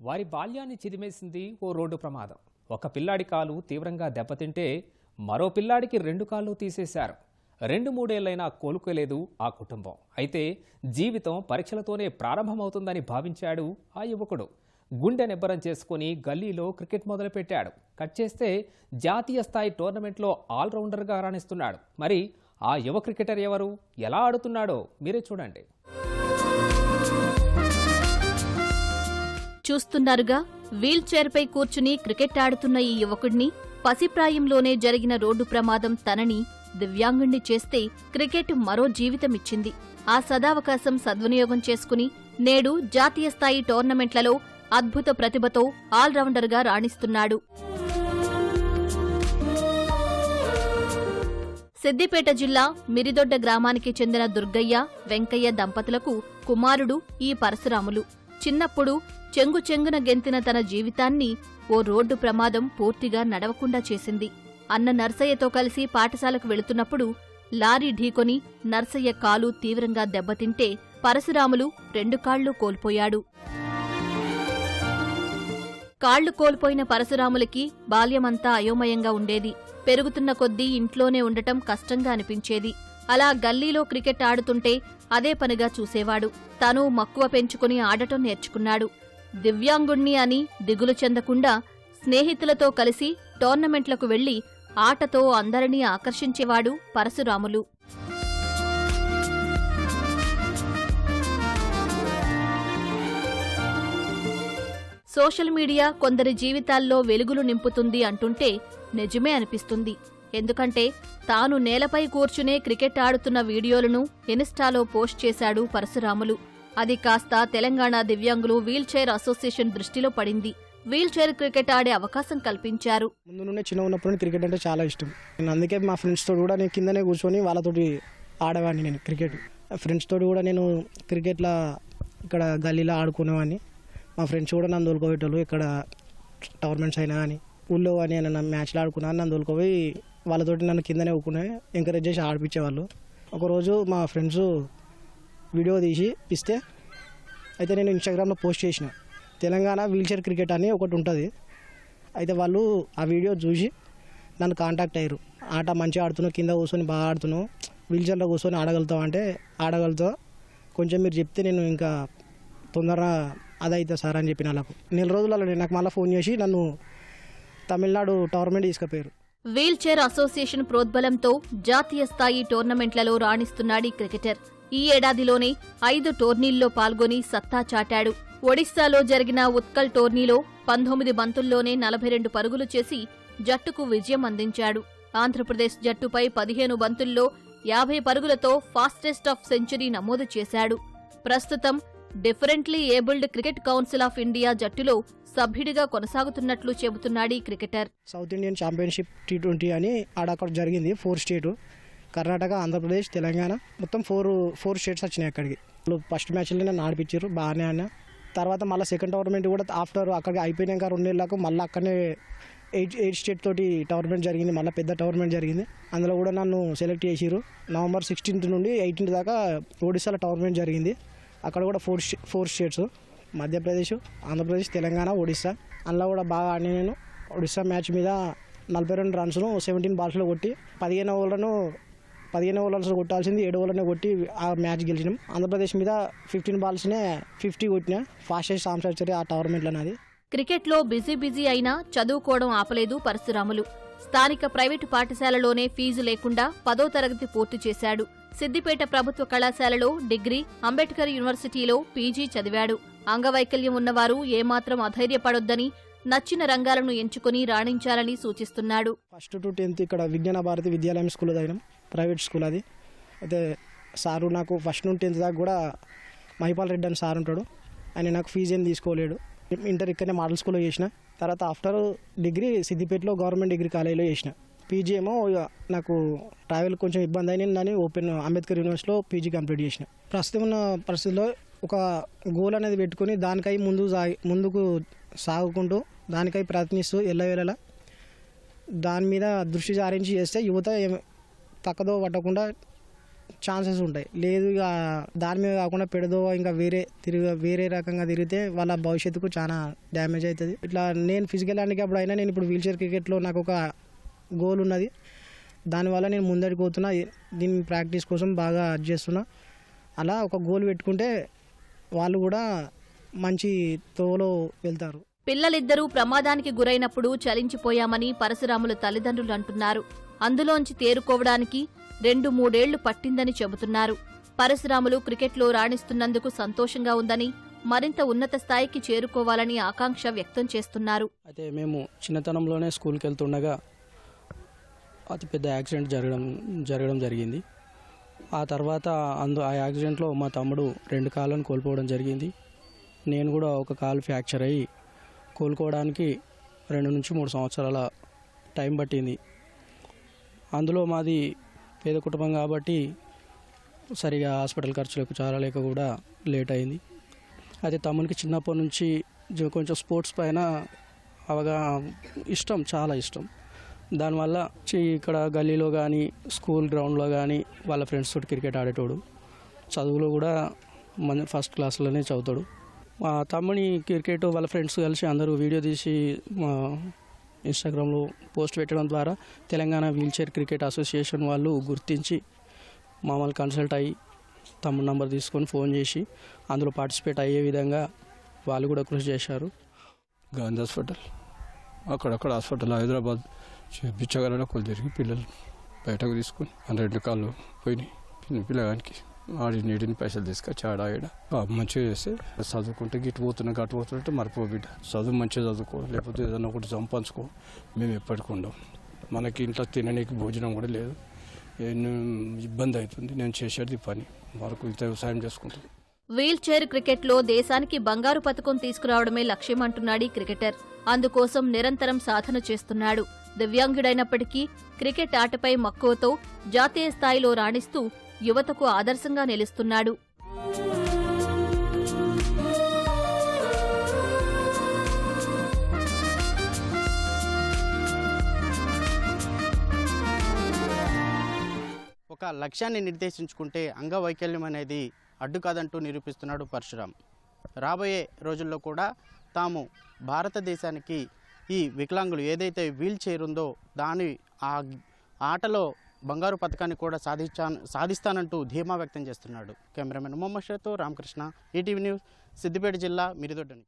వారి బాల్యాన్ని చిదిమేసింది ఓ రోడ్డు ప్రమాదం. ఒక పిల్లాడి కాలు తీవ్రంగా దెబ్బతింటే మరో పిల్లాడికి రెండు కాళ్ళు తీసేశారు. రెండు మూడేళ్ళైనా కోలుకోలేదు ఆ కుటుంబం. అయితే జీవితం పరీక్షలతోనే ప్రారంభమవుతుందని భావించాడు ఆ యువకుడు. గుండె నిబ్బరం చేసుకుని గల్లీలో క్రికెట్ మొదలుపెట్టాడు. కట్ చేస్తే జాతీయ స్థాయి టోర్నమెంట్లో ఆల్రౌండర్గా రాణిస్తున్నాడు. మరి ఆ యువ క్రికెటర్ ఎవరు? ఎలా ఆడుతున్నాడో మీరే చూడండి. చూస్తున్నారుగా. వీల్ చైర్పై కూర్చుని క్రికెట్ ఆడుతున్న ఈ యువకుడిని పసిప్రాయంలోనే జరిగిన రోడ్డు ప్రమాదం తనని దివ్యాంగుణ్ణి చేస్తే క్రికెట్ మరో జీవితమిచ్చింది. ఆ సదావకాశం సద్వినియోగం చేసుకుని నేడు జాతీయ స్థాయి టోర్నమెంట్లలో అద్భుత ప్రతిభతో ఆల్రౌండర్గా రాణిస్తున్నాడు. సిద్దిపేట జిల్లా మిరిదొడ్డ గ్రామానికి చెందిన దుర్గయ్య వెంకయ్య దంపతులకు కుమారుడు ఈ పరశురాములు. చిన్నప్పుడు చెంగు చెంగున గెంతిన తన జీవితాన్ని ఓ రోడ్డు ప్రమాదం పూర్తిగా నడవకుండా చేసింది. అన్న నర్సయ్యతో కలిసి పాఠశాలకు వెళుతున్నప్పుడు లారీ ఢీకొని నర్సయ్య కాలు తీవ్రంగా దెబ్బతింటే పరశురాములు రెండు కాళ్ళు కోల్పోయాడు. కాళ్ళు కోల్పోయిన పరశురాములకి బాల్యమంతా అయోమయంగా ఉండేది. పెరుగుతున్న కొద్దీ ఇంట్లోనే ఉండటం కష్టంగా అనిపించేది. అలా గల్లీలో క్రికెట్ ఆడుతుంటే అదే పనిగా చూసేవాడు. తను మక్కువ పెంచుకుని ఆడటం నేర్చుకున్నాడు. దివ్యాంగుణ్ణి అని దిగులు చెందకుండా స్నేహితులతో కలిసి టోర్నమెంట్లకు వెళ్ళి ఆటతో అందరినీ ఆకర్షించేవాడు పరశురాములు. సోషల్ మీడియా కొందరి జీవితాల్లో వెలుగులు నింపుతుంది అంటుంటే నిజమే అనిపిస్తుంది. ఎందుకంటే తాను నేలపై కూర్చునే క్రికెట్ ఆడుతున్న వీడియోలను ఇన్స్టాలో పోస్ట్ చేశాడు పరశురాములు. అది కాస్త తెలంగాణ దివ్యాంగులు వీల్చైర్ అసోసియేషన్ దృష్టిలో పడింది. వీల్చైర్ క్రికెట్ ఆడే అవకాశం కల్పించారు. ముందు నుండి చిన్న ఉన్నప్పుడు క్రికెట్ అంటే చాలా ఇష్టం. నేను అందుకే మా ఫ్రెండ్స్ తోటి కూడా నేను కిందనే కూర్చొని వాళ్ళతోటి ఆడేవాడిని నేను క్రికెట్. ఫ్రెండ్స్ తోటి కూడా నేను క్రికెట్లో ఇక్కడ గల్లీలో ఆడుకునేవాడిని. మా ఫ్రెండ్స్ కూడా నన్ను తోలుకోబెట్టారు ఇక్కడ టోర్నమెంట్స్ అయినా కానీ ఊళ్ళో కానీ ఏమైనా మ్యాచ్లు ఆడుకున్నా నన్ను తోలుకోపోయి వాళ్ళతోటి నన్ను కిందనే ఊకునే ఎంకరేజ్ చేసి ఆడిపించేవాళ్ళు. ఒకరోజు మా ఫ్రెండ్స్ వీడియో తీసి ఇస్తే అయితే నేను ఇన్స్టాగ్రామ్లో పోస్ట్ చేసిన. తెలంగాణ వీల్చైర్ క్రికెట్ అని ఒకటి ఉంటుంది. అయితే వాళ్ళు ఆ వీడియో చూసి నన్ను కాంటాక్ట్ అయ్యారు. ఆట మంచిగా ఆడుతున్నావు కింద కూర్చొని బాగా ఆడుతున్నావు వీల్చైర్లో కూర్చొని ఆడగలుగుతావు అంటే ఆడగలుగుతావు? కొంచెం మీరు చెప్తే నేను ఇంకా తొందరగా అదైతే సార్ అని చెప్పిన వాళ్ళకు. నెల రోజులలో నాకు మళ్ళీ ఫోన్ చేసి నన్ను తమిళనాడు టోర్నమెంట్ తీసుకుపోయారు. వీల్చైర్ అసోసియేషన్ ప్రోద్బలంతో జాతీయ స్థాయి టోర్నమెంట్లలో రాణిస్తున్నాడీ క్రికెటర్. ఈ ఏడాదిలోనే ఐదు టోర్నీల్లో పాల్గొని సత్తా చాటాడు. ఒడిశాలో జరిగిన ఉత్కల్ టోర్నీలో పంతొమ్మిది బంతుల్లోనే నలభై రెండు పరుగులు చేసి జట్టుకు విజయం అందించాడు. ఆంధ్రప్రదేశ్ జట్టుపై పదిహేను బంతుల్లో యాభై పరుగులతో ఫాస్టెస్ట్ ఆఫ్ సెంచరీ నమోదు చేశాడు. ప్రస్తుతం differently abled cricket council of India జట్టులో సభ్యుడిగా కొనసాగుతున్నట్లు చెబుతున్నాడీ cricketer. South Indian championship T twenty అని ఆడక్కడ జరిగింది ఫోర్ స్టేట్. కర్ణాటక ఆంధ్రప్రదేశ్ తెలంగాణ. మొత్తం ఫోర్ ఫోర్ స్టేట్స్ వచ్చినాయి అక్కడికి. ఫస్ట్ మ్యాచ్లో నన్ను ఆడిపించారు బాగానే ఆడినా. తర్వాత మళ్ళీ సెకండ్ టోర్నమెంట్ కూడా ఆఫ్టర్ అక్కడికి అయిపోయినాక రెండేళ్ళకు మళ్ళీ అక్కడనే ఎయిట్ ఎయిట్ స్టేట్ తోటి టోర్నమెంట్ జరిగింది మళ్ళీ పెద్ద టోర్నమెంట్ జరిగింది. అందులో కూడా నన్ను సెలెక్ట్ చేసిరు నవంబర్ సిక్స్టీన్త్ నుండి ఎయిటీన్త్ దాకా ఒడిశాలో టోర్నమెంట్ జరిగింది. అక్కడ కూడా four four states. Madhya Pradesh Andhra Pradesh Telangana Odisha అందులో కూడా బాగా ఆడిన నేను. ఒడిశా మ్యాచ్ మీద నలభై రెండు రన్స్ను సెవెంటీన్ బాల్స్లో కొట్టి పదిహేను ఓవర్లను పదిహేను ఓవర్స్ కొట్టాల్సింది ఏడు ఓవర్లనే కొట్టి ఆ మ్యాచ్ గెలిచినాం. ఆంధ్రప్రదేశ్ మీద ఫిఫ్టీన్ బాల్స్నే ఫిఫ్టీ కొట్టిన. ఫాస్టెస్ట్ సాంసర్చరీ ఆ టోర్నమెంట్లో నాది. క్రికెట్లో బిజీ బిజీ అయినా చదువుకోవడం ఆపలేదు పరశురాములు. స్థానిక ప్రైవేటు పాఠశాలలోనే ఫీజు లేకుండా పదో తరగతి పూర్తి చేశాడు. సిద్దిపేట ప్రభుత్వ కళాశాలలో డిగ్రీ అంబేద్కర్ యూనివర్సిటీలో పీజీ చదివాడు. అంగవైకల్యం ఉన్నవారు ఏమాత్రం అధైర్యపడొద్దని నచ్చిన రంగాలను ఎంచుకుని రాణించాలని సూచిస్తున్నాడు. ఫస్ట్ టు టెన్త్ ఇక్కడ విజ్ఞాన భారతి విద్యాలయం స్కూల్ చదివినాం ప్రైవేట్ స్కూల్ అది. అయితే సారు నాకు ఫస్ట్ నుండి టెన్త్ దాకా కూడా మహిపాల్ రెడ్డి అని సార్ ఉంటాడు. ఆయన నాకు ఫీజు ఏం తీసుకోలేడు. ఇంటర్ ఇక్కడనే మోడల్ స్కూల్లో చేసిన. తర్వాత ఆఫ్టర్ డిగ్రీ సిద్దిపేటలో గవర్నమెంట్ డిగ్రీ కాలేజీలో చేసిన. పీజీ ఏమో నాకు ట్రావెల్ కొంచెం ఇబ్బంది అయిన ఓపెన్ అంబేద్కర్ యూనివర్సిటీలో పీజీ కంప్లీట్ చేసిన. ప్రస్తుతం ఉన్న పరిస్థితిలో ఒక గోల్ అనేది పెట్టుకొని దానికై ముందు సాగి ముందుకు సాగుకుంటూ దానికై ప్రయత్నిస్తూ ఎల్లవేళలా దాని మీద దృష్టి సారించి చేస్తే యువత తక్కదో పట్టకుండా ఛాన్సెస్ ఉంటాయి. లేదు ఇక దాని మీద కాకుండా పెడదో ఇంకా వేరే తిరిగి వేరే రకంగా తిరిగితే వాళ్ళ భవిష్యత్తుకు చాలా డ్యామేజ్ అవుతుంది. ఇట్లా నేను ఫిజికల్ హ్యాండిక్యాప్డ్ అయినా నేను ఇప్పుడు వీల్ చైర్ క్రికెట్లో నాకు ఒక గోల్ ఉన్నది. దానివల్ల నేను ముందడికి పోతున్నా. దీని ప్రాక్టీస్ కోసం బాగా అది చేస్తున్నా అలా ఒక గోల్ పెట్టుకుంటే వాళ్ళు కూడా మంచి తోలో వెళ్తారు. పిల్లలిద్దరూ ప్రమాదానికి గురైనప్పుడు చలించిపోయామని పరశురాములు తల్లిదండ్రులు అంటున్నారు. అందులోంచి తేరుకోవడానికి రెండు మూడేళ్ళు పట్టిందని చెబుతున్నారు. పరశురాములు క్రికెట్లో రాణిస్తున్నందుకు సంతోషంగా ఉందని మరింత ఉన్నత స్థాయికి చేరుకోవాలని ఆకాంక్ష వ్యక్తం చేస్తున్నారు. అయితే మేము చిన్నతనంలోనే స్కూల్కి వెళ్తుండగా అతి పెద్ద యాక్సిడెంట్ జరగడం జరగడం జరిగింది. ఆ తర్వాత అందు ఆ యాక్సిడెంట్లో మా తమ్ముడు రెండు కాళ్ళను కోల్పోవడం జరిగింది. నేను కూడా ఒక కాలు ఫ్రాక్చర్ అయ్యి కోలుకోవడానికి రెండు నుంచి మూడు సంవత్సరాల టైం పట్టింది. అందులో మాది పేద కుటుంబం కాబట్టి సరిగా హాస్పిటల్ ఖర్చులకు చాలా లేక కూడా లేట్ అయింది. అయితే తమ్మునికి చిన్నప్పటి నుంచి కొంచెం స్పోర్ట్స్ పైన అవగా ఇష్టం చాలా ఇష్టం. దానివల్ల ఇక్కడ గల్లీలో కానీ స్కూల్ గ్రౌండ్లో కానీ వాళ్ళ ఫ్రెండ్స్ తోటి క్రికెట్ ఆడేటోడు. చదువులో కూడా మన ఫస్ట్ క్లాస్లోనే చదువుతాడు. మా తమ్ముని క్రికెట్ వాళ్ళ ఫ్రెండ్స్ కలిసి అందరూ వీడియో తీసి మా ఇన్స్టాగ్రామ్లో పోస్ట్ పెట్టడం ద్వారా తెలంగాణ వీల్చైర్ క్రికెట్ అసోసియేషన్ వాళ్ళు గుర్తించి మమ్మల్ని కన్సల్ట్ అయ్యి తమ్ముడు నంబర్ తీసుకొని ఫోన్ చేసి అందులో పార్టిసిపేట్ అయ్యే విధంగా వాళ్ళు కూడా కృషి చేశారు. గాంధీ హాస్పిటల్. అక్కడక్కడ హాస్పిటల్ హైదరాబాద్ బిచ్చగాలలో కొలు తిరిగి పిల్లలు బయటకు తీసుకుని ఆ రెండు కాళ్ళు పోయినాయి. పిల్ల- పిల్లగానికి ఆడి నీటిని పైసలు తీసుకొచ్చి ఆడ ఆడ మంచిగా చేస్తే చదువుకుంటే గిట్టు పోతున్నా గట్టు పోతుంటే మరిపో బిడ్డ. చదువు మంచిగా చదువుకో లేకపోతే ఏదైనా ఒకటి సంపాదించుకో. మేము ఎప్పటికి ఉండం మనకి ఇంట్లో తిననీకి భోజనం కూడా లేదు. ఎన్నో ఇబ్బంది అవుతుంది. నేను చేసేది పని. వరకు ఇంత వ్యవసాయం చేసుకుంటాను వీల్ చైర్ క్రికెట్లో దేశానికి బంగారు పథకం తీసుకురావడమే లక్ష్యమంటున్నాడు ఈ క్రికెటర్. అందుకోసం నిరంతరం సాధన చేస్తున్నాడు. దివ్యాంగుడైనప్పటికీ క్రికెట్ ఆటపై మక్కువతో జాతీయ స్థాయిలో రాణిస్తూ యువతకు ఆదర్శంగా నిలుస్తున్నాడు. ఒక లక్ష్యాన్ని నిర్దేశించుకుంటే అంగవైకల్యం అనేది అడ్డు కాదంటూ నిరూపిస్తున్నాడు పరశురాం రాబోయే రోజుల్లో కూడా తాము భారతదేశానికి ఈ వికలాంగులు ఏదైతే వీల్ చైర్ ఉందో దాని ఆ ఆటలో బంగారు పథకాన్ని కూడా సాధించా సాధిస్తానంటూ ధీమా వ్యక్తం చేస్తున్నాడు. కెమెరామెన్ మొహమ్మద్ షాతో రామకృష్ణ ఈటీవీ న్యూస్ సిద్దిపేట జిల్లా మిరిదొడ్డని